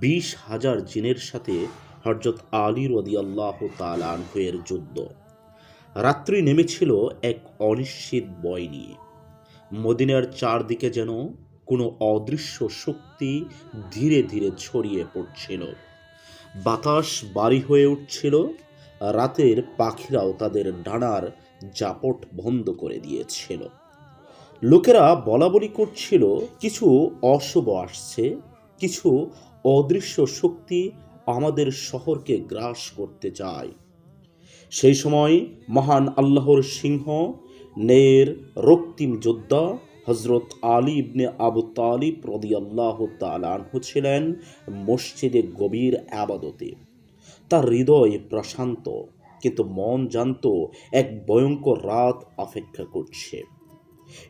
বিশ হাজার জিনের সাথে হরজত আলী রদি আল্লাহ তালানহের যুদ্ধ। রাত্রি নেমেছিল এক অনিশ্চিত বয় নিয়ে। মদিনার চারদিকে যেন কোনো অদৃশ্য শক্তি ধীরে ধীরে ছড়িয়ে পড়ছিল। বাতাস বাড়ি হয়ে উঠছিল, রাতের পাখিরাও তাদের ডানার জাপট বন্ধ করে দিয়েছিল। লোকেরা বলা বলি করছিল, কিছু অশুভ আসছে, কিছু অদৃশ্য শক্তি আমাদের শহরকে গ্রাস করতে চায়। সেই সময় মহান আল্লাহর সিংহ নের রক্তিম যোদ্ধা হজরত আলী ইবনে আবু তালিব রদি আল্লাহ তালানহু ছিলেন মসজিদে গভীর আবাদতে। তার হৃদয় প্রশান্ত, কিন্তু মন জানত এক ভয়ঙ্কর রাত অপেক্ষা করছে।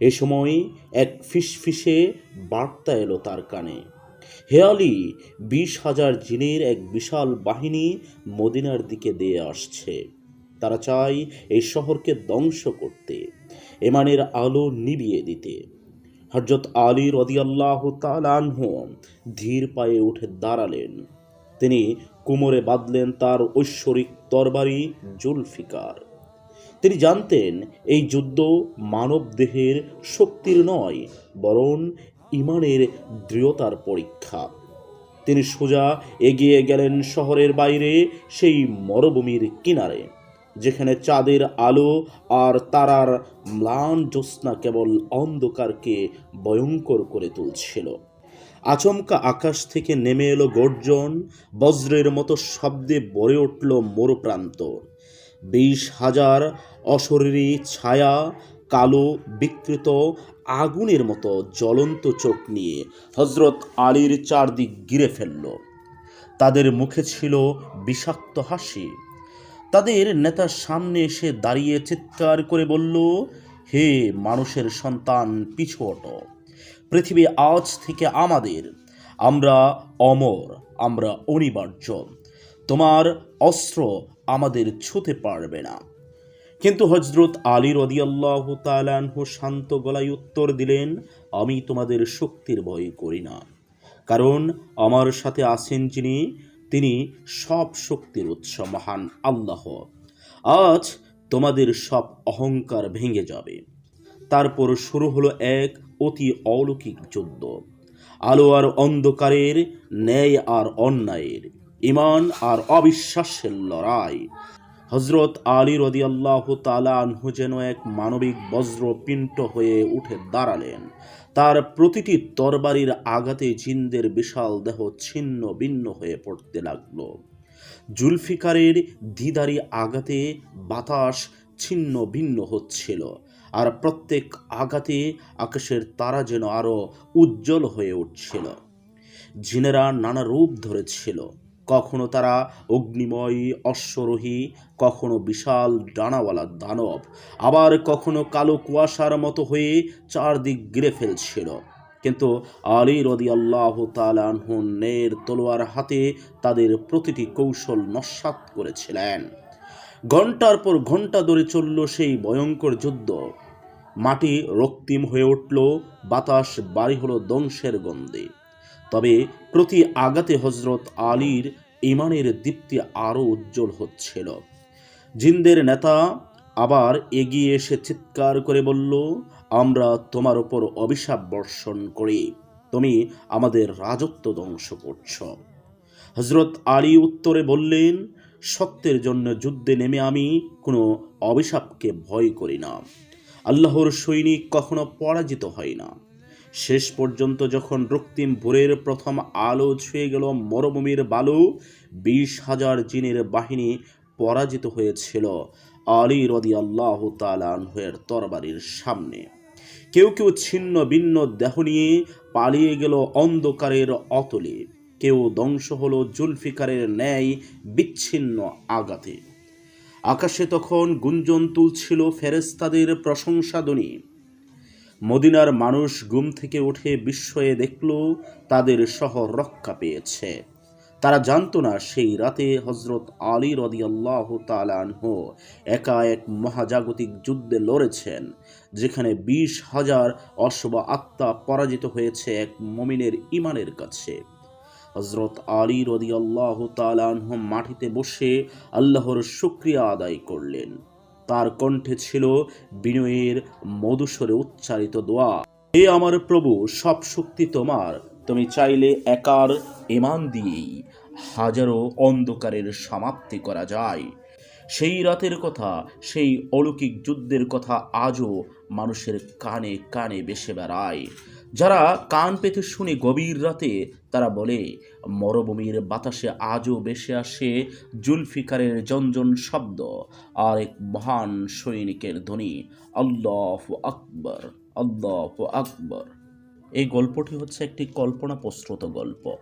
এ সময় এক ফিসফিসে বার্তা এলো তার কানে। হেয়ালি বিশ হাজার জিনের এক বিশাল বাহিনী মদিনার দিকে দিয়ে আসছে। তারা চায় এই শহরকে ধ্বংস করতে এমানের আলো নিভিয়ে দিতে। হজরত আলী রদিয়াল্লাহ তালানহ ধীর পায়ে উঠে দাঁড়ালেন। তিনি কোমরে বাঁধলেন তার ঐশ্বরিক তরবারি জুলফিকার। তিনি জানতেন এই যুদ্ধ মানব দেহের শক্তির নয়, বরং ইমানের দৃঢ়তার পরীক্ষা। তিনি সোজা এগিয়ে গেলেন শহরের বাইরে, সেই মরুভূমির কিনারে, যেখানে চাঁদের আলো আর তারার ম্লান জ্যোৎস্না কেবল অন্ধকারকে ভয়ঙ্কর করে তুলছিল। আচমকা আকাশ থেকে নেমে এলো গর্জন, বজ্রের মতো শব্দে ভরে উঠল মরুপ্রান্ত। বিশ হাজার অশরীরী ছায়া, কালো বিকৃত আগুনের মতো জ্বলন্ত চোখ নিয়ে হজরত আলীর চারদিক গিরে ফেলল। তাদের মুখে ছিল বিষাক্ত হাসি। তাদের নেতার সামনে এসে দাঁড়িয়ে চিৎকার করে বলল, হে মানুষের সন্তান, পিছু হটো। পৃথিবী আজ থেকে আমাদের। আমরা অমর, আমরা অনিবার্য। তোমার অস্ত্র আমাদের ছুতে পারবে না। কিন্তু হজরত আলী রদিয়াল্লাহ তালানহু শান্ত গলায় উত্তর দিলেন, আমি তোমাদের শক্তির ভয় করি না। কারণ আমার সাথে আছেন যিনি, তিনি সব শক্তির উৎস মহান আল্লাহ। আজ তোমাদের সব অহংকার ভেঙে যাবে। তারপর শুরু হলো এক অতি অলৌকিক যুদ্ধ। আলো আর অন্ধকারের, ন্যায় আর অন্যায়ের ইমান আর অবিশ্বাসের লড়াই। হজরত আলী রদিয়াল্লাহ তালা আনহু যেন এক মানবিক বজ্রপিণ্ড হয়ে উঠে দাঁড়ালেন। তার প্রতিটি তরবারির আঘাতে জিনদের বিশাল দেহ ছিন্ন ভিন্ন হয়ে পড়তে লাগল। জুলফিকারের দিদারি আঘাতে বাতাস ছিন্ন ভিন্ন হচ্ছিল, আর প্রত্যেক আঘাতে আকাশের তারা যেন আরও উজ্জ্বল হয়ে উঠছিল। জিনেরা নানা রূপ ধরেছিল। কখনো তারা অগ্নিময়, অশ্বরোহী, কখনো বিশাল ডানাওয়ালা দানব, আবার কখনো কালো কুয়াশার মতো হয়ে চারদিক গিরে ফেলছিল। কিন্তু আলী রদি আল্লাহ তালানহুনের তলোয়ার হাতে তাদের প্রতিটি কৌশল নস্বাত করেছিলেন। ঘণ্টার পর ঘণ্টা ধরে চলল সেই ভয়ঙ্কর যুদ্ধ। মাটি রক্তিম হয়ে উঠল, বাতাস বাড়ি হলো ধ্বংসের গন্ধে। তবে প্রতি আঘাতে হজরত আলীর ইমানের দীপ্তি আরও উজ্জ্বল হচ্ছিল। জিনদের নেতা আবার এগিয়ে এসে চিৎকার করে বলল, আমরা তোমার ওপর অভিশাপ বর্ষণ করি। তুমি আমাদের রাজত্ব ধ্বংস করছ। হজরত আলী উত্তরে বললেন, সত্যের জন্য যুদ্ধে নেমে আমি কোনো অভিশাপকে ভয় করি না। আল্লাহর সৈনিক কখনো পরাজিত হয় না। শেষ পর্যন্ত যখন রক্তিম ভোরের প্রথম আলো ছুঁয়ে গেল মরুভূমির বালু, বিশ হাজার জিনের বাহিনী পরাজিত হয়েছিল আলী রদি আল্লাহ তালানহের তরবারির সামনে। কেউ কেউ ছিন্ন ভিন্ন দেহ নিয়ে পালিয়ে গেল অন্ধকারের অতলে। কেউ ধ্বংস হল জুলফিকারের ন্যায় বিচ্ছিন্ন আঘাতে। আকাশে তখন গুঞ্জন তুলছিল ফেরেস্তাদের প্রশংসাধ্বনি। মদিনার মানুষ ঘুম থেকে উঠে বিস্ময়ে দেখল, তাদের শহর রক্ষা পেয়েছে। তারা জানতো না সেই রাতে হজরত আলী রদিয়াল্লাহ তালানহ একা এক মহাজাগতিক যুদ্ধে লড়েছেন, যেখানে বিশ হাজার অশ্ব আত্মা পরাজিত হয়েছে এক মমিনের ইমানের কাছে। হজরত আলী রদি আল্লাহ তালাহ মাটিতে বসে আল্লাহর শুক্রিয়া আদায় করলেন। তার কণ্ঠে ছিল বিনয়ের মধুস্বরে উচ্চারিত দোয়া। হে আমার প্রভু, সব শক্তি তোমার। তুমি চাইলে একার ইমান দিয়েই হাজারো অন্ধকারের সমাপ্তি করা যায়। সেই রাতের কথা, সেই অলৌকিক যুদ্ধের কথা আজও মানুষের কানে কানে বেসে বেড়ায়। যারা কান পেতে শুনে গভীর রাতে তারা বলে, মরুভূমির বাতাসে আজও বেশে আসে জুলফিকারের জঞ্জন শব্দ আর এক মহান সৈনিকের ধ্বনি। আল্লাহ আকবর আল্লাহ আকবর। এই গল্পটি হচ্ছে একটি কল্পনা প্রস্তুত গল্প।